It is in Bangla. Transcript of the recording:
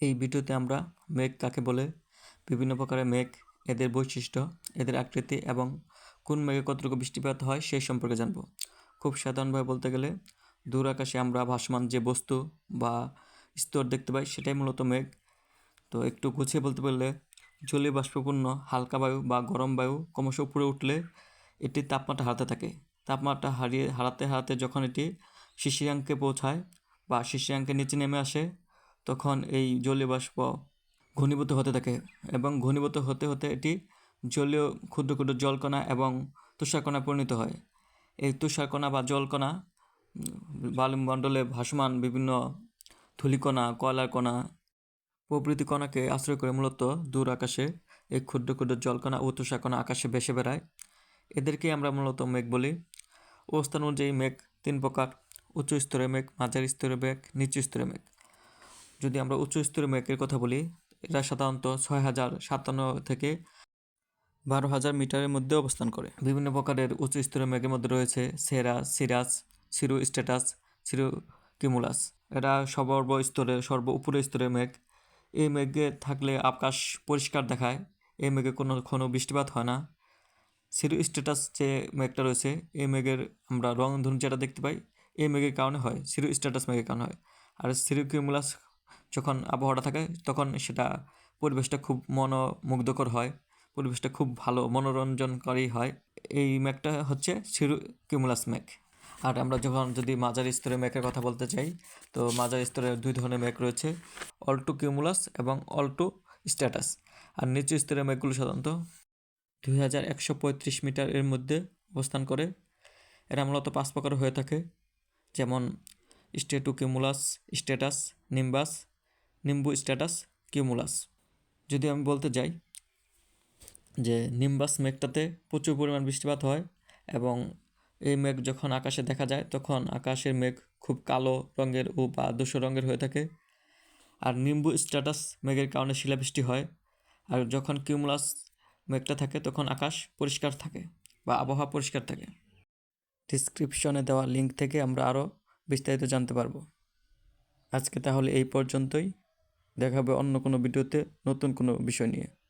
এই ভিডিওতে আমরা মেঘ কাকে বলে, বিভিন্ন প্রকারের মেঘ, এদের বৈশিষ্ট্য, এদের আকৃতি এবং কোন মেঘে কতটুকু বৃষ্টিপাত হয় সেই সম্পর্কে জানব। খুব সাধারণভাবে বলতে গেলে দূর আকাশে আমরা ভাসমান যে বস্তু বা স্তর দেখতে পাই সেটাই মূলত মেঘ। তো একটু গুছিয়ে বলতে পারলে, জলীয় বাষ্পপূর্ণ হালকা বায়ু বা গরম বায়ু ক্রমশ উপরে উঠলে এটি তাপমাত্রা হারাতে থাকে। তাপমাত্রা হারিয়ে, হারাতে হারাতে যখন এটি শিশিরাঙ্কে পৌঁছায় বা শিশিরাঙ্কের নিচে নেমে আসে তখন এই জলীয় বাষ্প ঘনীভূত হতে থাকে এবং ঘনীভূত হতে হতে এটি জলীয় ক্ষুদ্র ক্ষুদ্র জলকণা এবং তুষারকণা পরিণত হয়। এই তুষারকণা বা জলকণা বায়ুমণ্ডলে ভাসমান বিভিন্ন ধূলিকণা কয়লার কণা প্রভৃতি কণাকে আশ্রয় করে মূলত দূর আকাশে এই ক্ষুদ্র ক্ষুদ্র জলকণা ও তুষারকণা আকাশে ভেসে বেড়ায়। এদেরকেই আমরা মূলত মেঘ বলি। অবস্থান অনুযায়ী মেঘ তিন প্রকার, উচ্চ স্তরের মেঘ, মাঝারি স্তরের মেঘ, নিচু স্তরের মেঘ। যদি আমরা উচ্চ স্তরের মেঘের কথা বলি, এরা সাধারণত ছয় হাজার সাতান্ন থেকে বারো হাজার মিটারের মধ্যে অবস্থান করে। বিভিন্ন প্রকারের উচ্চ স্তরের মেঘের মধ্যে রয়েছে সেরা সিরাস সিরু স্ট্যাটাস, সিরু কিমুলাস। এরা সর্ব স্তরের, সর্ব উপরের স্তরের মেঘ। এই মেঘে থাকলে আকাশ পরিষ্কার দেখায়। এই মেঘে কোনো কোনো বৃষ্টিপাত হয় না। সিরু স্ট্যাটাস যে মেঘটা রয়েছে, এই মেঘের আমরা রং ধনু যেটা দেখতে পাই, এই মেঘের কারণে হয়। সিরু স্ট্যাটাস মেঘের কারণে হয়। আর সিরু কিমুলাস যখন আবহাওয়াটা থাকে, তখন সেটা পরিবেশটা খুব মনোমুগ্ধকর হয়, পরিবেশটা খুব ভালো, মনোরঞ্জনকারী হয়। এই মেঘটা হচ্ছে সিরু কিমুলাস মেঘ। আর আমরা যখন যদি মাঝারি স্তরের মেঘের কথা বলতে চাই, তো মাঝারি স্তরের দুই ধরনের মেঘ রয়েছে অল্টো কিউমুলাস এবং অল্টো স্ট্যাটাস আর নিচু স্তরের মেঘগুলো সাধারণত দুই হাজার একশো পঁয়ত্রিশ মিটার এর মধ্যে অবস্থান করে। এরা মূলত পাঁচ প্রকার হয়ে থাকে, যেমন strato cumulus stratus, nimbus, nimbo stratus cumulus যদি আমি বলতে যাই যে নিম্বাস মেঘটাতে প্রচুর পরিমাণ বৃষ্টিপাত হয় এবং এই মেঘ যখন আকাশে দেখা যায় তখন আকাশের মেঘ খুব কালো রঙের ও বা ধূসর রঙের হয়ে থাকে আর নিম্বু স্ট্যাটাস মেঘের কারণে শিলাবৃষ্টি হয় আর যখন কিউমুলাস মেঘটা থাকে তখন আকাশ পরিষ্কার থাকে বা আবহাওয়া পরিষ্কার থাকে। ডিসক্রিপশনে দেওয়া লিঙ্ক থেকে আমরা আরও বিস্তারিত জানতে পারব। আজকে তাহলে এই পর্যন্তই। দেখাবে অন্য কোনো ভিডিওতে নতুন কোনো বিষয় নিয়ে।